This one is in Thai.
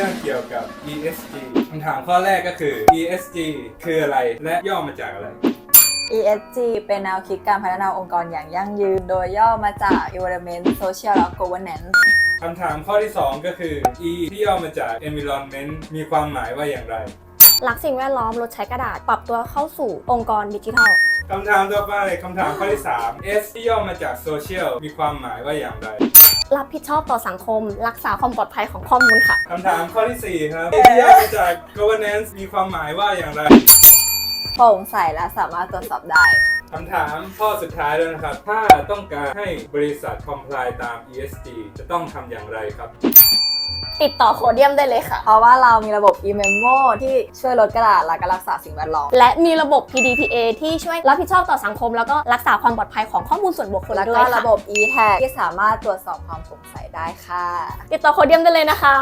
รื่องเกี่ยวกับ ESG คำถามข้อแรกก็คือ ESG คืออะไรและย่อมาจากอะไร ESG เป็นแนวคิดการพัฒนาองค์กรอย่างยั่งยืน โดยย่อมาจาก Environment Social และ Governance คำถามข้อที่ 2 ก็คือ E ที่ย่อมาจาก Environment มีความหมายว่าอย่างไร รักสิ่งแวดล้อมลดใช้กระดาษ ปรับตัวเข้าสู่องค์กรดิจิทัล คำถามต่อไปคำถามข้อที่ 3 S ที่ย่อมาจาก Social มีความหมายว่าอย่างไร รับผิดชอบต่อสังคม รักษาความปลอดภัยของข้อมูลค่ะ คำถามข้อที่ 4 ครับ A ที่ย่อมาจาก Governance มีความหมายว่าอย่างไร โปร่งใสและสามารถตรวจสอบได้ คำถามข้อสุดท้ายแล้วนะครับ ถ้าต้องการให้บริษัท comply ตาม ESG จะต้องทำอย่างไรครับ ติดต่อโคเดียมได้เลยค่ะ เพราะว่าเรามีระบบ e-memo ที่ช่วยลดกระดาษและก็รักษาสิ่งแวดล้อม และมีระบบ PDPA ที่ช่วยรับผิดชอบต่อสังคม แล้วก็รักษาความปลอดภัยของข้อมูลส่วนบุคคลแล้วด้วก็ยค่ะระบบ e-tag ที่สามารถตรวจสอบความโปร่งใสได้ค่ะ ติดต่อโคเดียมได้เลยนะคะ